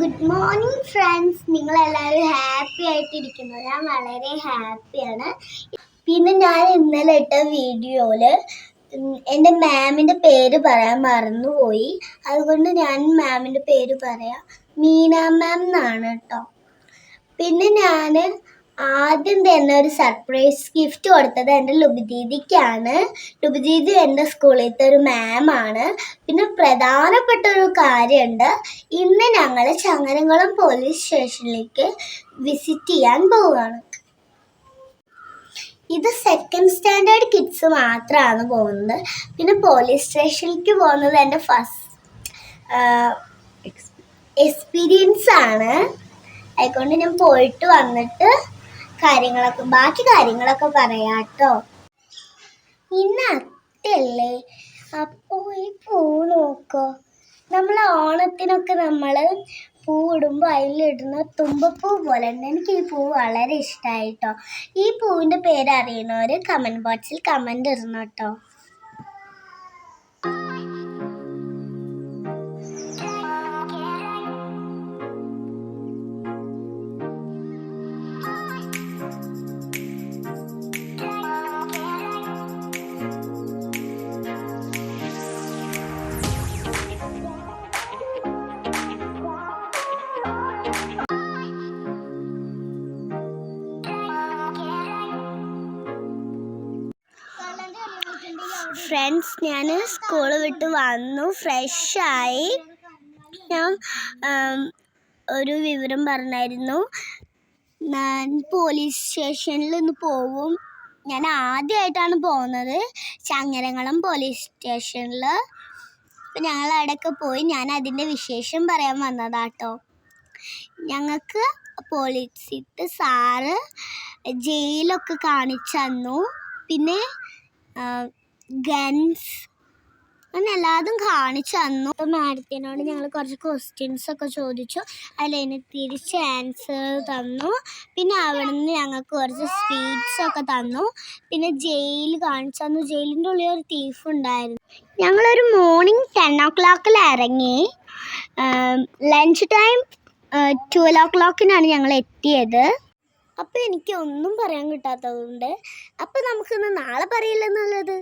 Good morning friends നിങ്ങൾ എല്ലാവരും happy ആയിട്ടിരിക്കുന്നു. ഞാൻ വളരെ ഹാപ്പിയാണ് പിന്നെ ഞാൻ ഇന്നലെ ഇട്ട വീഡിയോയിൽ എന്റെ മാമിന്റെ പേര് പറയാൻ മറന്നുപോയി. അതുകൊണ്ട് ഞാൻ മാമിന്റെ പേര് പറയാം. മീന മാം എന്നാണ് കേട്ടോ പിന്നെ ഞാൻ ആദ്യം തന്നെ ഒരു സർപ്രൈസ് ഗിഫ്റ്റ് കൊടുത്തത് എന്റെ ലുബിദീദിക്കാണ്. ലുബിദീദി എന്റെ സ്കൂളിലത്തെ ഒരു മാമാണ് പിന്നെ പ്രധാനപ്പെട്ട ഒരു കാര്യമുണ്ട്. ഇന്ന് ഞങ്ങൾ ചങ്ങനംകുളം പോലീസ് സ്റ്റേഷനിലേക്ക് വിസിറ്റ് ചെയ്യാൻ പോവുകയാണ്. ഇത് സെക്കൻഡ് സ്റ്റാൻഡേർഡ് കിഡ്സ് മാത്രമാണ് പോകുന്നത്. പിന്നെ പോലീസ് സ്റ്റേഷനിലേക്ക് പോകുന്നത് എന്റെ ഫസ്റ്റ് എക്സ്പീരിയൻസ് ആണ്. അതുകൊണ്ട് ഞാൻ പോയിട്ട് വന്നിട്ട് കാര്യങ്ങളൊക്കെ ബാക്കി കാര്യങ്ങളൊക്കെ പറയാട്ടോ. കേട്ടോ ഇന്ന് അത്തല്ലേ അപ്പോൾ ഈ പൂ നോക്കോ. നമ്മൾ ഓണത്തിനൊക്കെ നമ്മൾ പൂ ഇടുമ്പോൾ അതിലിടുന്ന തുമ്പപ്പൂ പോലെ ഉണ്ട് എനിക്ക് ഈ പൂ വളരെ ഇഷ്ടമായിട്ടോ ഈ പൂവിന്റെ പേര് അറിയണവർ കമന്റ് ബോക്സിൽ കമന്റ് ഇടണം കേട്ടോ. ഫ്രണ്ട്സ് ഞാൻ സ്കൂൾ വിട്ട് വന്നു. ഫ്രഷായി ഞാൻ ഒരു വിവരം പറഞ്ഞായിരുന്നു. ഞാൻ പോലീസ് സ്റ്റേഷനിൽ ഒന്ന് പോവും. ഞാൻ ആദ്യമായിട്ടാണ് പോകുന്നത്. ചങ്ങരങ്ങളം പോലീസ് സ്റ്റേഷനിൽ. അപ്പം ഞങ്ങൾ അവിടെയൊക്കെ പോയി. ഞാൻ അതിന്റെ വിശേഷം പറയാൻ വന്നതാട്ടോ. ഞങ്ങൾക്ക് പോലീസിട്ട് സാറ് ജയിലൊക്കെ കാണിച്ചു തന്നു. പിന്നെ ഗൺസ് അങ്ങനെ എല്ലാതും കാണിച്ചു തന്നു. മാഡത്തിനോട് ഞങ്ങൾ കുറച്ച് ക്വസ്റ്റ്യൻസ് ഒക്കെ ചോദിച്ചു. അതിലതിന് തിരിച്ച് ആൻസർ തന്നു. പിന്നെ അവിടെ നിന്ന് ഞങ്ങൾക്ക് കുറച്ച് സ്വീറ്റ്സ് ഒക്കെ തന്നു. പിന്നെ ജയിൽ കാണിച്ചു തന്നു. ജയിലിന്റെ ഉള്ളിൽ ഒരു തീഫ് ഉണ്ടായിരുന്നു. ഞങ്ങളൊരു മോർണിംഗ് ടെൻ ഓ ക്ലോക്കിൽ ഇറങ്ങി ലഞ്ച് ടൈം ട്വൽവ് ഓ ക്ലോക്കിനാണ് ഞങ്ങൾ എത്തിയത്. അപ്പോൾ എനിക്ക് ഒന്നും പറയാൻ കിട്ടാത്തതുകൊണ്ട്. അപ്പോൾ നമുക്കിന്ന് നാളെ പറയില്ലെന്നുള്ളത്?